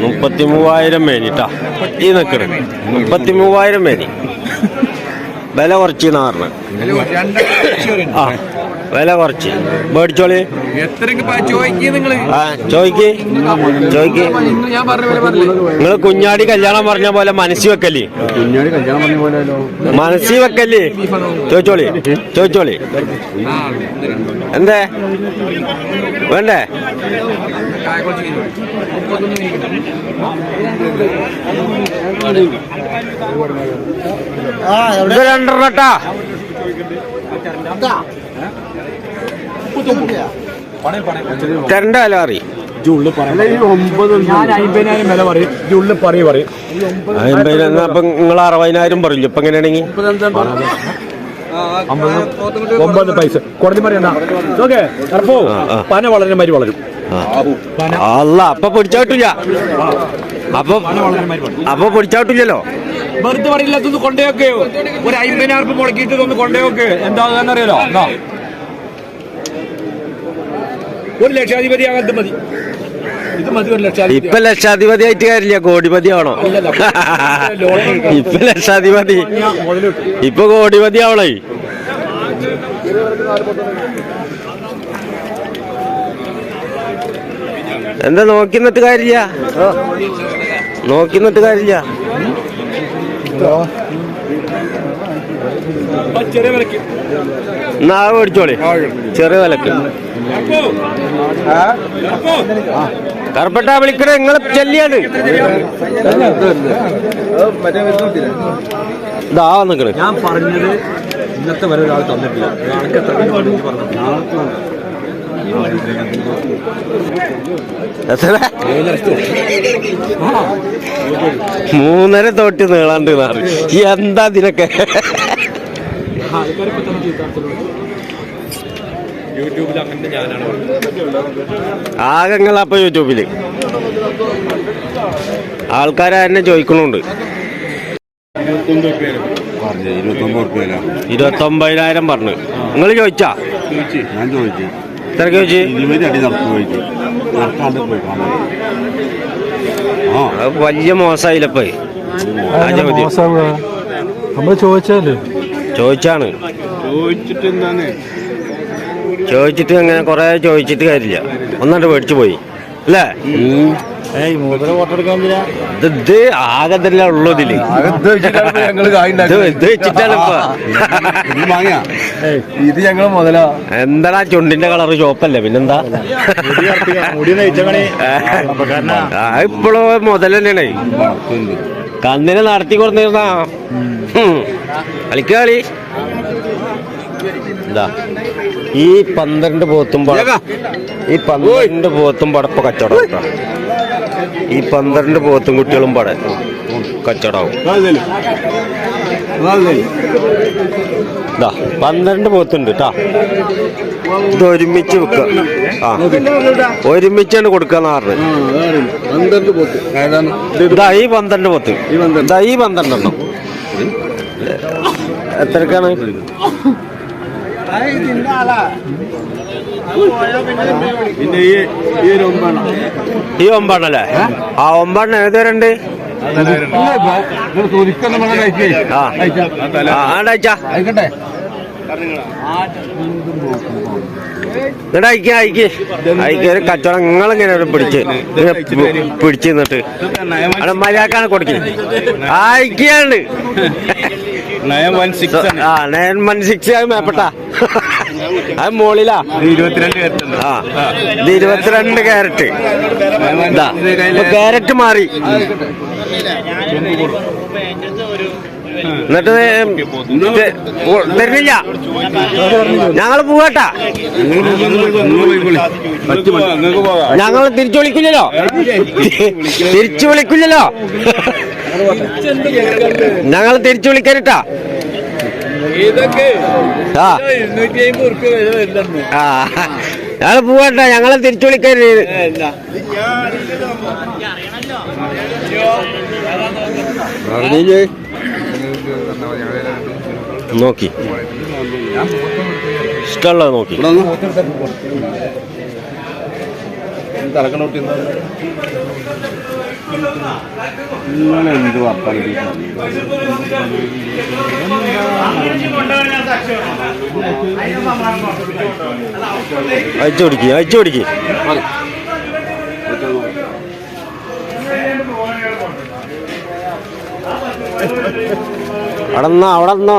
മുപ്പത്തി മൂവായിരം മേനിട്ടാ ഈ നിക്കണ് മുപ്പത്തി മൂവായിരം മേനി. വില കുറച്ച് നാറിന്. ആ. വില കുറച്ച്. മേടിച്ചോളി. ചോയ്ക്ക് ചോയ്ക്ക് നിങ്ങൾ കുഞ്ഞാടി കല്യാണം പറഞ്ഞ പോലെ മനസ്സിൽ വെക്കല്ലേ? കുഞ്ഞാടി കല്യാണം പറഞ്ഞ പോലെയല്ലോ മനസ്സിൽ വെക്കല്ലേ? ചോദിച്ചോളി. ചോദിച്ചോളി. എന്തേ? വേണ്ടേ? രണ്ടെണ്ണട്ടാ തരണ്ട വില പറയും. അമ്പതിനായിരം അപ്പൊ നിങ്ങൾ അറുപതിനായിരം പറയില്ല? ഇപ്പൊ എങ്ങനെയാണെങ്കിൽ ഒമ്പത് പൈസ. കുറഞ്ഞു പറയണ്ട ഓക്കെ അപ്പോ. പന വളരെ മരി വളരും. അല്ല അപ്പൊ പൊടിച്ചാട്ടില്ല അപ്പൊ അപ്പൊ പൊടിച്ചാട്ടില്ലല്ലോ വെറുതെ പറയില്ല കൊണ്ടേ കൊണ്ടേയൊക്കെ ഒരു അമ്പതിനായിരം മുടക്കിയിട്ട് ഇതൊന്ന് കൊണ്ടേയൊക്കെ എന്താ അറിയാലോ. ഒരു ലക്ഷാധിപതി ആകാത്ത മതി. ഇത് മതി ഒരു ലക്ഷാധിപതി. ഇപ്പൊ ലക്ഷാധിപതി ആയിട്ട് കാര്യമില്ല കോടിപതി ആവണോ ഇപ്പൊ ലക്ഷാധിപതി. ഇപ്പൊ കോടിപതി ആവണേ എന്താ നോക്കി നിന്നിട്ട് കാര്യമില്ല? നോക്കി നിന്നിട്ട് കാര്യമില്ല എന്നാ പിടിച്ചോളി. ചെറിയ വിലക്ക്. കറുപ്പട്ട വിളിക്കണ നിങ്ങൾ ചെല്ലിയാണ് ഇതാ നിങ്ങൾ ഞാൻ പറഞ്ഞത് ഇന്നത്തെ വരെ ഒരാൾ തന്നിട്ടില്ല. മൂന്നര തൊട്ട് നീളാണ്ട് നാറ്. എന്താ ഇതിനൊക്കെ യൂട്യൂബിൽ ഞാനാണ് യൂട്യൂബിൽ. ആൾക്കാരെ തന്നെ ചോദിക്കണുണ്ട്. ഇരുപത്തൊമ്പതിനായിരം പറഞ്ഞു. നിങ്ങൾ ചോദിച്ചാ? ഞാൻ ചോദിച്ചു. എത്ര വെച്ച്? വലിയ മോശമായില്ലപ്പോ ചോദിച്ചാലേ ചോദിച്ചാണ്. ചോദിച്ചിട്ട് എന്താണ്? ചോദിച്ചിട്ട് അങ്ങനെ കൊറേ ചോദിച്ചിട്ട് കാര്യമില്ല. ഒന്നാണ്ട് മേടിച്ചു പോയി. അല്ലേ? ഏയ് മൂന്നര വോട്ടെടുക്കാൻ ഇത് ഇത് ഉള്ളതിൽ ഇത് ഇത് വെച്ചിട്ടാണ് ഇപ്പൊ. ഇത് ഞങ്ങൾ മുതലാ. എന്താടാ ചുണ്ടിന്റെ കളർ ചോപ്പല്ലേ പിന്നെന്താ? ഇപ്പോഴും മുതൽ തന്നെയാണ്. കന്നിനെ നടത്തി കൊടുത്തിരുന്ന. കളിക്ക കളി ഇതാ. ഈ പന്ത്രണ്ട് പോത്തും ഈ പന്ത്രണ്ട് പോത്തും പടപ്പ് കച്ചവടം ഈ പന്ത്രണ്ട് പോത്തും കുട്ടികളും പാടെ. കച്ചവടമാവും. ഇതാ പന്ത്രണ്ട് പോത്തുണ്ട് കേട്ടാ ഇത് ഒരുമിച്ച് വെക്ക. ആ ഒരുമിച്ചാണ് കൊടുക്കാന്ന് ഈ പന്ത്രണ്ട് പോത്ത്. ഇതാ ഈ പന്ത്രണ്ട് പോത്ത്. ഇതാ ഈ പന്ത്രണ്ടെണ്ണം. എത്രക്കാണ്? പിന്നെ ഈ ഈ ഒരു ഒമ്പതെണ്ണം ഈ ഒമ്പണ്ണല്ലേ? ആ ഒമ്പാണ് ഏതുവരെ ഉണ്ട് തുരിക്കൊന്നും വേണം കഴിക്കേ ആ. ആ, ആണ്ടയച്ചാ ആയിക്കോട്ടെ എന്നിട്ട് അയക്ക കച്ചവടം. നിങ്ങളിങ്ങനെ പിടിച്ച് പിടിച്ചു നിന്നിട്ട്. അവിടെ മര്യാദക്കാണ് കൊടുക്കുന്നത് അയക്കാണ്ട് നയം വൺ സിക്സ് ആ നയൻ വൺ സിക്സ് ആയി മേപ്പെട്ട. അത് കയറ്റുണ്ട് ആ. ഇത് ഇരുപത്തിരണ്ട് ക്യാരറ്റ് ക്യാരറ്റ് മാറി. എന്നിട്ട് തരുന്നില്ല ഞങ്ങൾ പോകട്ടാ. ഞങ്ങൾ തിരിച്ചു വിളിക്കില്ലല്ലോ. തിരിച്ചു വിളിക്കില്ലല്ലോ. ഞങ്ങൾ തിരിച്ചു വിളിക്കാനിട്ടാ ഇതൊക്കെ ആ. ഇരുന്നൂറ്റി അമ്പത് ഉറുപ്പ്യ വില വരുന്നു ആ. ഞങ്ങൾ പോകണ്ട ഞങ്ങളെ തിരിച്ചു വിളിക്കരുത് നോക്കി. ഇഷ്ടമുള്ളത് നോക്കി. തലക്കണോട്ടി നിങ്ങൾ എന്ത്? വർത്താനം അയച്ചു പിടിക്ക് അയച്ചു പിടിക്ക്. അവിടെ നിന്നോ അവിടെ നിന്നോ.